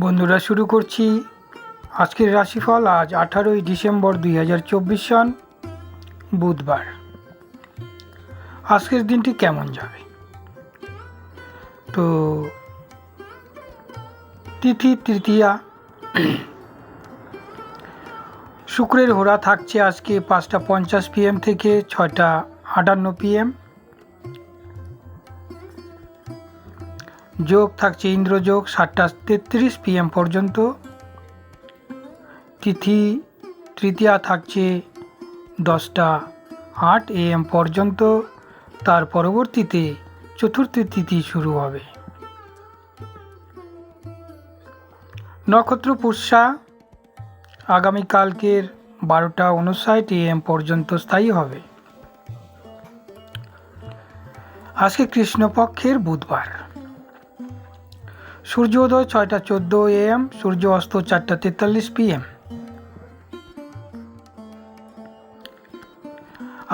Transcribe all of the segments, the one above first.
বন্ধুরা শুরু করছি। আজকের রাশিফল আজ আঠারোই ডিসেম্বর দুই হাজার চব্বিশ সন, বুধবার। আজকের দিনটি কেমন যাবে? তো, তিথি তৃতীয়া। শুক্রের হোরা থাকছে আজকে পাঁচটা পঞ্চাশ পিএম থেকে ছয়টা আটান্ন পিএম যোগ থাকছে ইন্দ্রযোগ সাতটা তেত্রিশ পিএম পর্যন্ত। তিথি, তৃতীয়া থাকছে দশটা আট এএম পর্যন্ত। তার পরবর্তীতে চতুর্থী তিথি শুরু হবে। নক্ষত্র পুষ্যা আগামীকালকের বারোটা উনষাট এএম পর্যন্ত স্থায়ী হবে। আজকে কৃষ্ণপক্ষের বুধবার। সূর্যোদয় ছয়টা চোদ্দ এএম সূর্য অস্ত চারটা তেতাল্লিশ পিএম।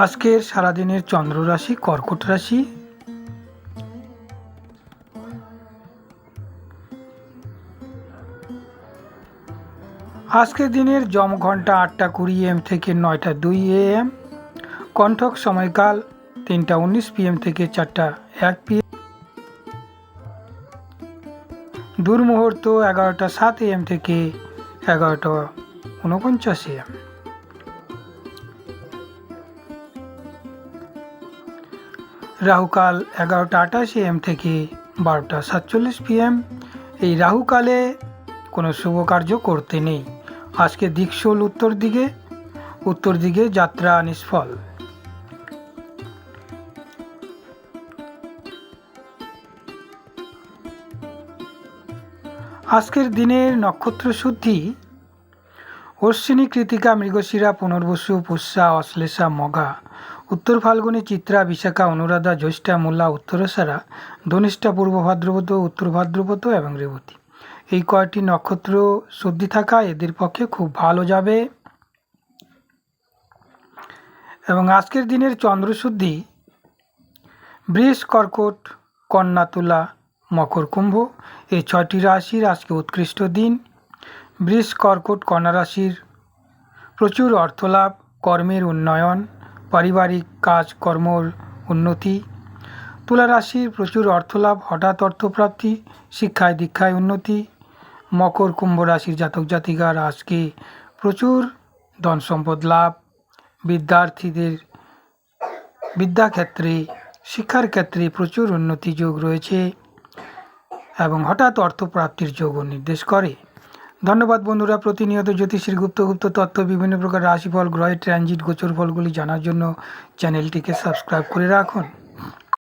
আজকের সারাদিনের চন্দ্র রাশি কর্কট রাশি। আজকের দিনের জম ঘণ্টা আটটা কুড়ি এম থেকে নয়টা দুই এএম। কণ্ঠক সময়কাল তিনটা উনিশ পিএম থেকে চারটা এক পিএম দুর্মুহূর্ত এগারোটা সাত এম থেকে এগারোটা উনপঞ্চাশ এম। রাহুকাল এগারোটা আঠাশ এম থেকে বারোটা সাতচল্লিশ পিএম এই রাহুকালে কোনো শুভ কার্য করতে নেই। আজকে দিকশোল উত্তর দিকে উত্তর দিকে যাত্রা নিষ্ফল। আজকের দিনের নক্ষত্র শুদ্ধি। অশ্বিনী কৃতিকা মৃগশিরা পুনর্বসু পুষ্যা অশ্লেষা মগা। উত্তর ফাল্গুনি চিত্রা বিশাখা অনুরাধা জ্যৈষ্ঠা মূলা উত্তরসারা ধনিষ্ঠা পূর্ব ভাদ্রপদ, উত্তর ভাদ্রপদ এবং রেবতী। এই কয়টি নক্ষত্র শুদ্ধি থাকা এদের পক্ষে খুব ভালো যাবে। এবং আজকের দিনের চন্দ্রশুদ্ধি বৃষ কর্কট কন্যা তুলা মকর কুম্ভ। এই ছয়টি রাশির আজকে উৎকৃষ্ট দিন। বৃষ, কর্কট, কন্যা রাশির প্রচুর অর্থলাভ, কর্মের উন্নয়ন, পারিবারিক কাজ কর্মর উন্নতি। তুলা রাশির প্রচুর অর্থলাভ, হঠাৎ অর্থপ্রাপ্তি, শিক্ষায় দীক্ষায় উন্নতি। মকর কুম্ভ রাশির জাতক জাতিকার আজকে প্রচুর ধন সম্পদ লাভ। বিদ্যার্থীদের বিদ্যাক্ষেত্রে, শিক্ষার ক্ষেত্রে প্রচুর উন্নতি যোগ রয়েছে। এবং হঠাৎ অর্থপ্রাপ্তির যোগও নির্দেশ করে। ধন্যবাদ বন্ধুরা, প্রতিনিয়ত জ্যোতিষীর গুপ্তগুপ্ত গুপ্ত তথ্য, বিভিন্ন প্রকার রাশিফল গ্রহের ট্রানজিট গোচর ফলগুলি জানার জন্য চ্যানেলটিকে সাবস্ক্রাইব করে রাখুন।